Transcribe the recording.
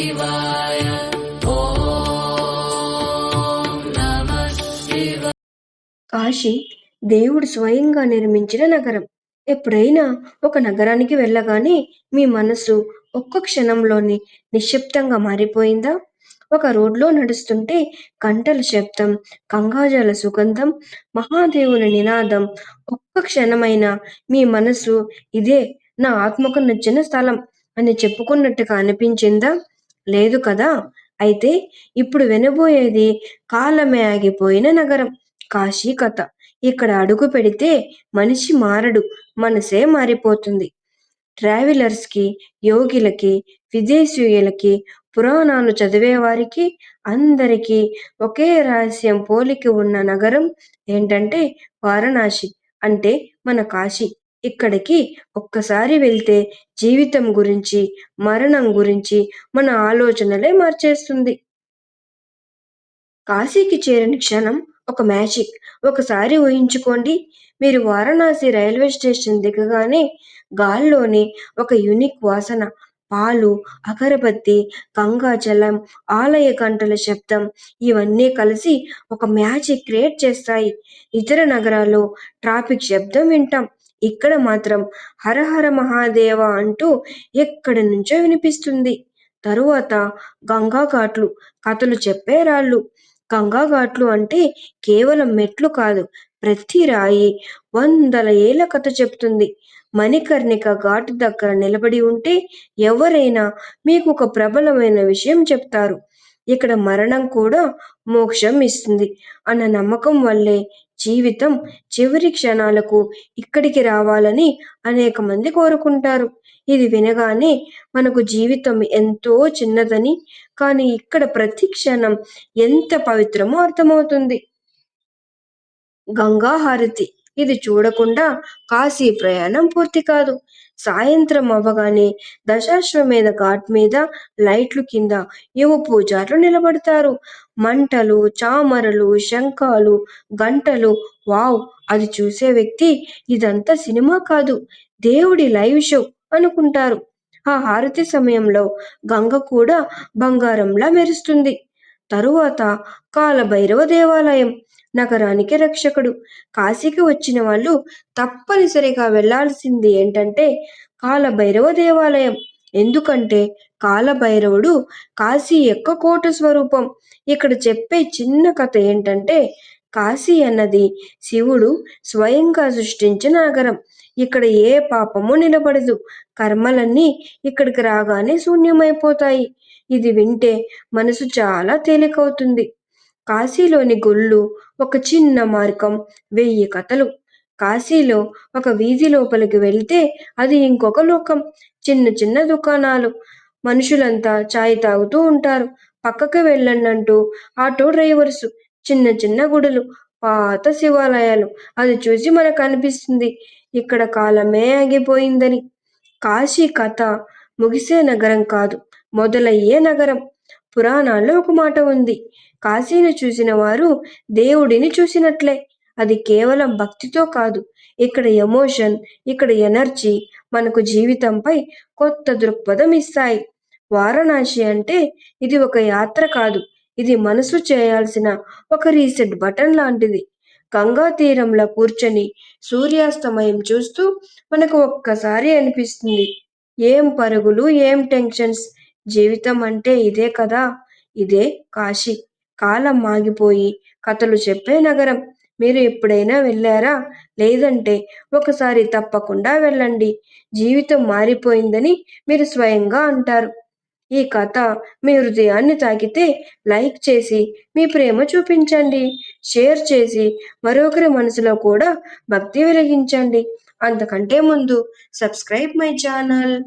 शिवाय ॐ नमः शिवाय కాశీ దేవుడు స్వయంగా నిర్మించిన నగరం ఎప్పుడైనా ఒక నగరానికి వెళ్ళగానే మీ మనసు ఒక్క క్షణంలోనే నిశ్శబ్దంగా మారిపోయిందా ఒక రోడ్లో నడుస్తుంటే గంటల శబ్దం గంగాజల సుగంధం మహాదేవుని నినాదం ఒక్క క్షణమైనా మీ మనసు ఇదే నా ఆత్మకు నచ్చిన స్థలం అని చెప్పుకున్నట్టుగా అనిపించిందా లేదు కదా? అయితే ఇప్పుడు వినబోయేది కాలమే ఆగిపోయిన నగరం. కాశీ కథ. ఇక్కడ అడుగు పెడితే మనిషి మారడు. మనసే మారిపోతుంది. ట్రావెలర్స్కి యోగిలకి విదేశీయులకి పురాణాలు చదివేవారికి అందరికీ ఒకే రహస్యం పోలికి ఉన్న నగరం ఏంటంటే వారణాసి అంటే మన కాశీ. ఇక్కడికి ఒక్కసారి వెళ్తే జీవితం గురించి మరణం గురించి మన ఆలోచనలే మార్చేస్తుంది. కాశీకి చేరిన క్షణం ఒక మ్యాజిక్. ఒకసారి ఊహించుకోండి మీరు వారణాసి రైల్వే స్టేషన్ దిగగానే గాల్లోని ఒక యునిక్ వాసన పాలు అగరబత్తి గంగాజలం ఆలయ గంటల శబ్దం ఇవన్నీ కలిసి ఒక మ్యాజిక్ క్రియేట్ చేస్తాయి. ఇతర నగరాల్లో ట్రాఫిక్ శబ్దం వింటాం. ఇక్కడ మాత్రం హరహర మహాదేవ అంటూ ఎక్కడి నుంచో వినిపిస్తుంది. తరువాత గంగా ఘాట్లు కథలు చెప్పే రాళ్ళు. గంగా ఘాట్లు అంటే కేవలం మెట్లు కాదు ప్రతి రాయి వందల ఏళ్ళ కథ చెప్తుంది. మణికర్ణిక ఘాటు దగ్గర నిలబడి ఉంటే ఎవరైనా మీకు ఒక ప్రబలమైన విషయం చెప్తారు. ఇక్కడ మరణం కూడా మోక్షం ఇస్తుంది. అన్న నమ్మకం వల్లే జీవితం చివరి క్షణాలకు ఇక్కడికి రావాలని అనేక మంది కోరుకుంటారు. ఇది వినగానే మనకు జీవితం ఎంతో చిన్నదని కానీ ఇక్కడ ప్రతి క్షణం ఎంత పవిత్రమో అర్థమవుతుంది. గంగా హారతి ఇది చూడకుండా కాశీ ప్రయాణం పూర్తి కాదు. సాయంత్రం అవ్వగానే దశాశ్వమేధ ఘాట్ మీద లైట్లు కింద యువ పూజారులు నిలబడతారు. మంటలు చామరలు శంఖాలు గంటలు. వావ్! అది చూసే వ్యక్తి ఇదంతా సినిమా కాదు. దేవుడి లైవ్ షో అనుకుంటారు. ఆ హారతి సమయంలో గంగ కూడా బంగారంలా మెరుస్తుంది. తరువాత కాలభైరవ దేవాలయం. నగరానికి రక్షకుడు. కాశీకి వచ్చిన వాళ్ళు తప్పనిసరిగా వెళ్ళాల్సింది ఏంటంటే కాలభైరవ దేవాలయం. ఎందుకంటే కాలభైరవుడు కాశీ యొక్క కోట స్వరూపం. ఇక్కడ చెప్పే చిన్న కథ ఏంటంటే కాశీ అన్నది శివుడు స్వయంగా సృష్టించిన నగరం. ఇక్కడ ఏ పాపము నిలబడదు. కర్మలన్నీ ఇక్కడికి రాగానే శూన్యమైపోతాయి. ఇది వింటే మనసు చాలా తేలికవుతుంది. కాశీలోని గుళ్ళు ఒక చిన్న మార్గం. వెయ్యి కథలు. కాశీలో ఒక వీధి లోపలికి వెళ్తే అది ఇంకొక లోకం. చిన్న చిన్న దుకాణాలు. మనుషులంతా చాయ్ తాగుతూ ఉంటారు. పక్కకి వెళ్ళండి అంటూ ఆటో డ్రైవర్స్. చిన్న చిన్న గుడులు. పాత శివాలయాలు. అది చూసి మనకు అనిపిస్తుంది. ఇక్కడ కాలమే ఆగిపోయిందని. కాశీ కథ ముగిసే నగరం కాదు. మొదలయ్యే నగరం. పురాణాల్లో ఒక మాట ఉంది. కాశీని చూసిన వారు దేవుడిని చూసినట్లే. అది కేవలం భక్తితో కాదు. ఇక్కడ ఎమోషన్ ఇక్కడ ఎనర్జీ మనకు జీవితంపై కొత్త దృక్పథం ఇస్తాయి. వారణాసి అంటే ఇది ఒక యాత్ర కాదు. ఇది మనసు చేయాల్సిన ఒక రీసెట్ బటన్ లాంటిది. గంగా తీరంలో కూర్చొని సూర్యాస్తమయం చూస్తూ మనకు ఒక్కసారి అనిపిస్తుంది. ఏం పరుగులు ఏం టెన్షన్స్ జీవితం అంటే ఇదే కదా? ఇదే కాశీ. కాలం ఆగిపోయి కథలు చెప్పే నగరం. మీరు ఎప్పుడైనా వెళ్ళారా? లేదంటే ఒకసారి తప్పకుండా వెళ్ళండి. జీవితం మారిపోయిందని మీరు స్వయంగా అంటారు. ఈ కథ మీ హృదయాన్ని తాకితే లైక్ చేసి మీ ప్రేమ చూపించండి. షేర్ చేసి మరొకరి మనసులో కూడా భక్తి వెలిగించండి. అంతకంటే ముందు సబ్స్క్రైబ్ మై ఛానల్.